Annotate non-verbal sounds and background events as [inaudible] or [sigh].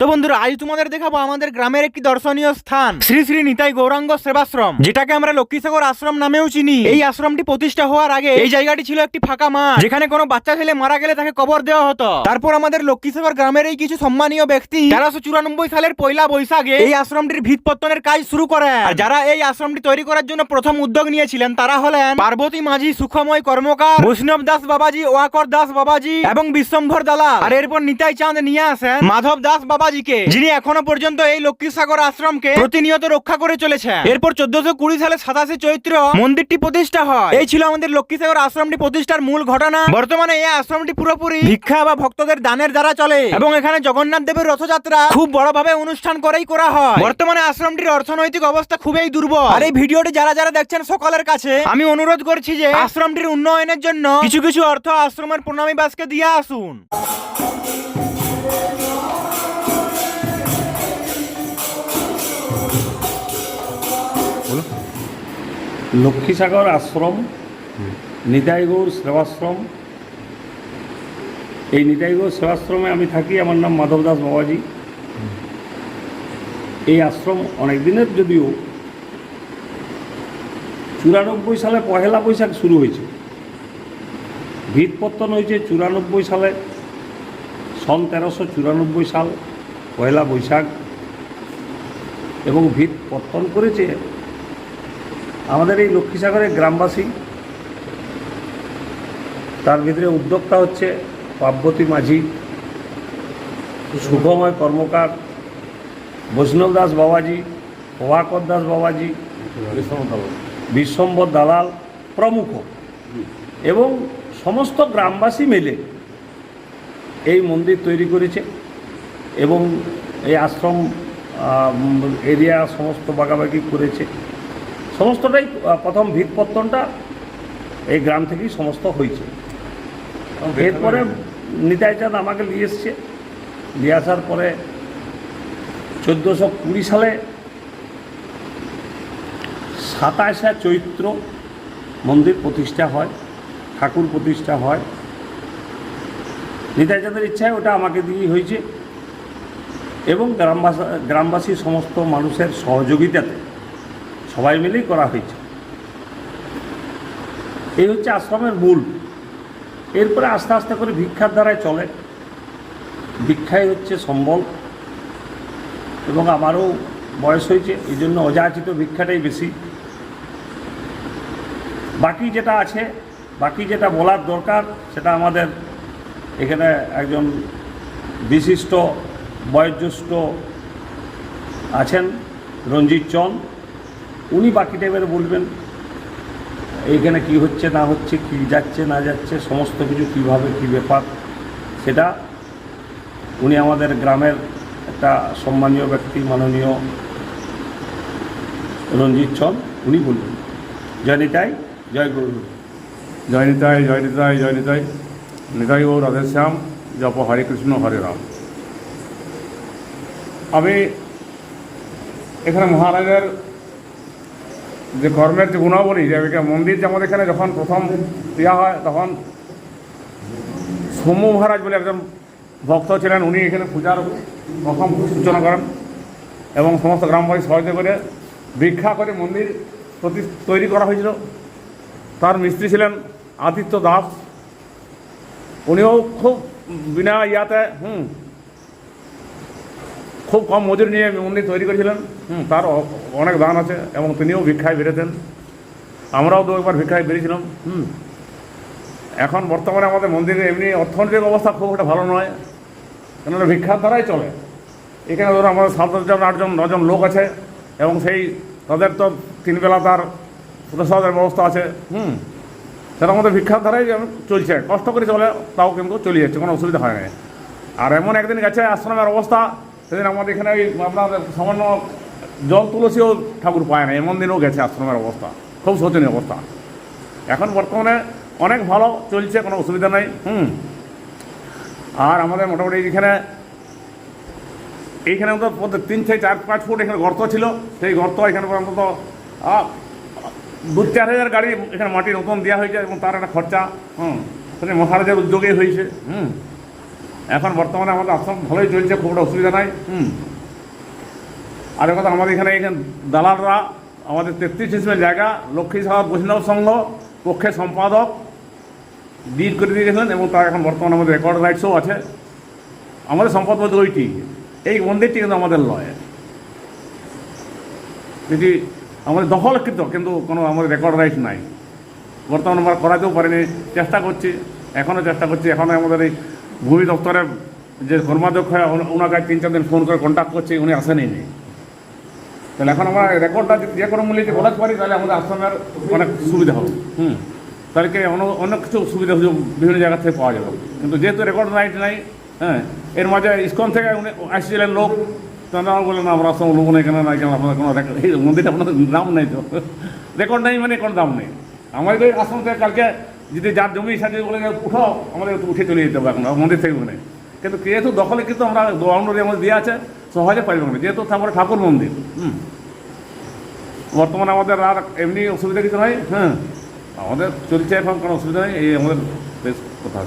তো বন্ধুরা, আজ তোমাদের দেখাবো আমাদের গ্রামের একটি দর্শনীয় স্থান। শ্রী শ্রী নিতাই গৌরাঙ্গ সেবাশ্রম, যেটাকে আমরা লক্ষ্মীসাগর আশ্রম নামেও চিনি। এই আশ্রমটি প্রতিষ্ঠা হওয়ার আগে এই জায়গাটি ছিল একটি ফাঁকা মাঠ, যেখানে কোনো বাচ্চা ছেলে মারা গেলে তাকে কবর দেওয়া হতো। তারপর আমাদের লক্ষ্মীসাগর গ্রামের এই কিছু সম্মানীয় ব্যক্তি তেরোশো চুরানব্বই সালের পয়লা বৈশাখে এই আশ্রমটির ভিত পত্তনের কাজ শুরু করে আর যারা এই আশ্রমটি তৈরি করার জন্য প্রথম উদ্যোগ নিয়েছিলেন, তারা হলেন পার্বতী মাঝি সুখময় কর্মকার, বৈষ্ণব দাস বাবাজি, ওয়াকর দাস বাবাজি এবং বিশ্বম্ভর দালা আর এরপর নিতাই চাঁদ নিয়ে আসেন মাধব দাস বাবাজিকে যিনি এখনও পর্যন্ত এই লক্ষ্মীসাগর আশ্রমকে প্রতিনিয়ত রক্ষা করে চলেছে এরপর চোদ্দশো কুড়ি সালে সাতাশে চৈত্র মন্দিরটি প্রতিষ্ঠা হয়। এই ছিল আমাদের লক্ষ্মীসাগর আশ্রমটি প্রতিষ্ঠার মূল ঘটনা। বর্তমানে এই আশ্রমটি পুরোপুরি ভিক্ষা বা ভক্তদের দানের দ্বারা চলে। এবং এখানে জগন্নাথ দেবের রথযাত্রা খুব বড়ভাবে অনুষ্ঠান করেই করা হয়। বর্তমানে আশ্রমটির অর্থনৈতিক অবস্থা খুবই দুর্বল। আর এই ভিডিওটি যারা যারা দেখছেন সকলের কাছে আমি অনুরোধ করছি যে আশ্রমটির উন্নয়নের জন্য কিছু কিছু অর্থ আশ্রমের প্রণামী বাসকে দিয়ে আসুন। লক্ষ্মীসাগর আশ্রম নিতাইগৌর সেবাশ্রম। এই নিতাইগৌর সেবাশ্রমে আমি থাকি আমার নাম মাধব দাস বাবাজি। এই আশ্রম অনেক দিনের যদিও চুরানব্বই সালে পহেলা বৈশাখ শুরু হয়েছে। ভিতপত্তন হয়েছে চুরানব্বই সালে সন তেরোশো চুরানব্বই সাল পয়লা বৈশাখ। এবং ভিত পত্তন করেছে আমাদের এই লক্ষ্মীসাগরের গ্রামবাসী, তার ভিতরে উদ্যোক্তা হচ্ছে পার্বতী মাঝি সুখময় কর্মকার, বৈষ্ণব দাস বাবাজি, প্রভাকর দাস বাবাজি, বিশ্বম্বর দালাল প্রমুখ। এবং সমস্ত গ্রামবাসী মিলে এই মন্দির তৈরি করেছে এবং এই আশ্রম এরিয়া সমস্ত বাগাবাগি করেছে। সমস্তটাই প্রথম ভিতপত্তনটা এই গ্রাম থেকেই সমস্ত হয়েছে। এরপরে নিতাই চাঁদ আমাকে নিয়ে এসছে। নিয়ে আসার পরে চোদ্দোশো কুড়ি সালে সাতাশে চৈত্র মন্দির প্রতিষ্ঠা হয় ঠাকুর প্রতিষ্ঠা হয়। নিতাই চাঁদের ইচ্ছায় ওটা আমাকে দিয়েই হয়েছে। এবং গ্রামবাসী গ্রামবাসী সমস্ত মানুষের সহযোগিতাতে সবাই মিলেই করা হয়েছে। এই হচ্ছে আশ্রমের মূল। এরপরে আস্তে আস্তে করে ভিক্ষার দ্বারাই চলে। ভিক্ষাই হচ্ছে সম্বল। এবং আমারও বয়স হয়েছে এই জন্য অযাচিত ভিক্ষাটাই বেশি। বাকি যেটা আছে, বাকি যেটা বলার দরকার, সেটা আমাদের এখানে একজন বিশিষ্ট, বয়োজ্যেষ্ঠ আছেন রঞ্জিত চন্দ। উনি বাকি টাইপের বলবেন, এইখানে কি হচ্ছে, না হচ্ছে, কি যাচ্ছে, না যাচ্ছে, সমস্ত কিছু কীভাবে, কি ব্যাপার? সেটা উনি আমাদের গ্রামের একটা সম্মানীয় ব্যক্তি, মাননীয় রঞ্জিত চন্দ উনি বলবেন। জয় নিতাই, জয় গুরু। জয় নিতাই জয় নিতাই জয় নিতাই। নিতাই ও রাধেশ্যাম জপ হরে কৃষ্ণ, হরে রাম। আমি এখানে মহারাজের যে কর্মের যে গুণাবলী, যে মন্দির যে আমাদের এখানে যখন প্রথম দেওয়া হয়, তখন সৌম্য মহারাজ বলে একজন ভক্ত ছিলেন, উনি এখানে পূজার প্রথম সূচনা করেন এবং সমস্ত গ্রামবাসী সহযোগিতা করে ভিক্ষা করে মন্দির প্রতি তৈরি করা হয়েছিল। তার মিস্ত্রি ছিলেন আদিত্য দাস। উনিও খুব বিনা ইয়াতে, হুম খুব কম মজুরি নিয়ে মন্দির তৈরি করেছিলেন। হুম, তার অনেক দান আছে এবং তিনিও ভিক্ষায় বেরোতেন আমরাও দু একবার ভিক্ষায় বেরিয়েছিলাম হুম, এখন বর্তমানে আমাদের মন্দিরে এমনি অর্থনৈতিক অবস্থা খুব একটা ভালো নয়। কেননা ভিক্ষার দ্বারাই চলে। এখানে ধরো আমাদের সাত জন আটজন নজন লোক আছে এবং সেই তাদের তো তিনবেলা তার প্রসাদের ব্যবস্থা আছে। হুম, সেটা আমাদের ভিক্ষার দ্বারাই চলছে। কষ্ট করে চলে, তাও কিন্তু চলে যাচ্ছে, কোনো অসুবিধা হয় না। আর এমন একদিন গেছে, আশ্রমের অবস্থা সেদিন আমাদের এখানে ওই আপনার সামান্য জল তুলসীও ঠাকুর পায় না, এমন দিনও গেছে আশ্রমের অবস্থা, খুব শোচনীয় অবস্থা। এখন বর্তমানে অনেক ভালো চলছে, কোনো অসুবিধা নেই, হুম। আর আমাদের মোটামুটি এখানে এইখানে অন্তত তিন থেকে চার, পাঁচ ফুট এখানে গর্ত ছিল, সেই গর্ত এখানে অন্তত দু চার হাজার গাড়ি এখানে মাটি নতুন দেওয়া হয়েছে এবং তার একটা খরচা, হুম। সেটা মহারাজের উদ্যোগেই হয়েছে, হুম। এখন বর্তমানে আমাদের আশ্রম ভালোই চলছে খুব একটা অসুবিধা নাই। হুম। আর কথা আমাদের এখানে এখানে দালালরা আমাদের তেত্রিশ হিসেবে জায়গা লক্ষ্মী সাগর বৈষ্ণব সংঘ পক্ষে সম্পাদক ডিড করে দিয়ে গেছেন এবং তার এখন বর্তমানে আমাদের রেকর্ড রাইটসও আছে। আমাদের সম্পদ বলতে ওইটি। এই মন্দিরটি কিন্তু আমাদের লয়। যেটি আমাদের দখলকৃত কিন্তু কোনো আমাদের রেকর্ড রাইট নাই। বর্তমানে আমরা করাতেও পারিনি চেষ্টা করছি এখনও চেষ্টা করছি এখনও আমাদের এই ভূমি দপ্তরের যে কর্মাধ্যক্ষ ওনাকে তিন চার দিন ফোন করে কন্ট্যাক্ট করছি, উনি আসেনি নি তাহলে এখন আমরা রেকর্ডটা যে কোনো মূল্যে বলাতে পারি, তাহলে আমাদের আশ্রমের অনেক সুবিধা হবে। হুম। তাহলে কি অনেক কিছু সুবিধা সুযোগ বিভিন্ন জায়গা থেকে পাওয়া যাবে। কিন্তু যেহেতু রেকর্ড রাইট নাই হ্যাঁ এর মাঝে ইস্কন থেকে উনি আসছিলেন লোক তারা বললেন না, আমরা আশ্রম লোক নেই কেন? নাই কেন আপনাদের কোনো এই মন্দিরটা আপনাদের দাম নেই তো? [laughs] রেকর্ড নেই মানে কোনো দাম নেই। আমাদের আশ্রম থেকে কালকে যদি যার জমি সাথে বলে উঠো আমাদের উঠে চলে যেতে হবে এখন মন্দির থেকে ওখানে কিন্তু যেহেতু দখলে কিন্তু আমরা বাউন্ডারি আমাদের দিয়ে আছে সহজে পাইব না। যেহেতু তারপরে ঠাকুর মন্দির, হুম। বর্তমানে আমাদের আর এমনি অসুবিধা কিছু নাই হ্যাঁ। আমাদের চলছে এখন কোনো অসুবিধা নেই, এই আমাদের বেশ কথা